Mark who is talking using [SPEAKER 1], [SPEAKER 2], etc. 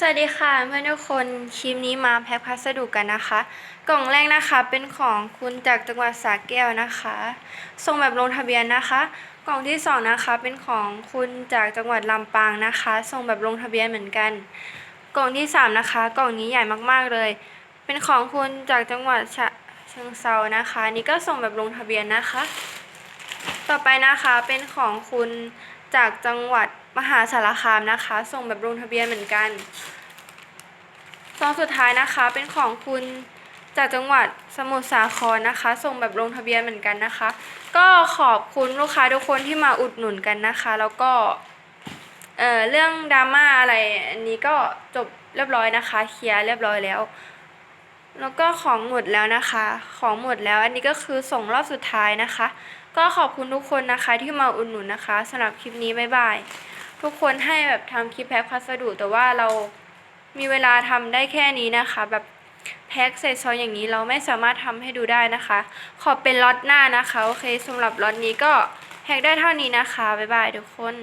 [SPEAKER 1] สวัสดีค่ะเพื่อนทุกคนคลิปนี้มาแพ็คพัสดุกันนะคะ กล่องแรกนะคะเป็นของคุณจากจังหวัดสระแก้วนะคะส่งแบบลงทะเบียนนะคะ กล่องที่สองนะคะเป็นของคุณจากจังหวัดลำปางนะคะส่งแบบลงทะเบียนเหมือนกัน กล่องที่สามนะคะ กล่องนี้ใหญ่มากๆเลย เป็นของคุณจากจังหวัดฉะเชิงเซานะคะ นี่ก็ส่งแบบลงทะเบียนนะคะ ต่อไปนะคะเป็นของคุณ จากจังหวัดมหาสารคามนะคะ ส่งแบบลงทะเบียนเหมือนกันซองสุดท้ายนะคะเป็นของคุณจากจังหวัดสมุทรสาครนะคะ ส่งแบบลงทะเบียนเหมือนกันนะคะ ก็ขอบคุณลูกค้าทุกคนที่มาอุดหนุนกันนะคะ แล้วก็เอ่อเรื่องดราม่าอะไรอันนี้ก็จบเรียบร้อยนะคะ เคลียร์เรียบร้อยแล้ว แล้วก็ของหมดแล้วนะคะ ของหมดแล้วอันนี้ก็คือส่งรอบสุดท้ายนะคะ ก็ขอบคุณทุกคนนะคะที่มาอุดหนุนนะคะสำหรับคลิปนี้บ๊ายบาย ทุกคนให้แบบทำคลิปแพ็คพัสดุแต่ว่าเรามีเวลาทำได้แค่นี้นะคะ แบบแพ็คใส่ซองอย่างนี้เราไม่สามารถทำให้ดูได้นะคะ ขอเป็นล็อตหน้านะคะ โอเคสำหรับล็อตนี้ก็แพ็คได้เท่านี้นะคะบ๊ายบายทุกคน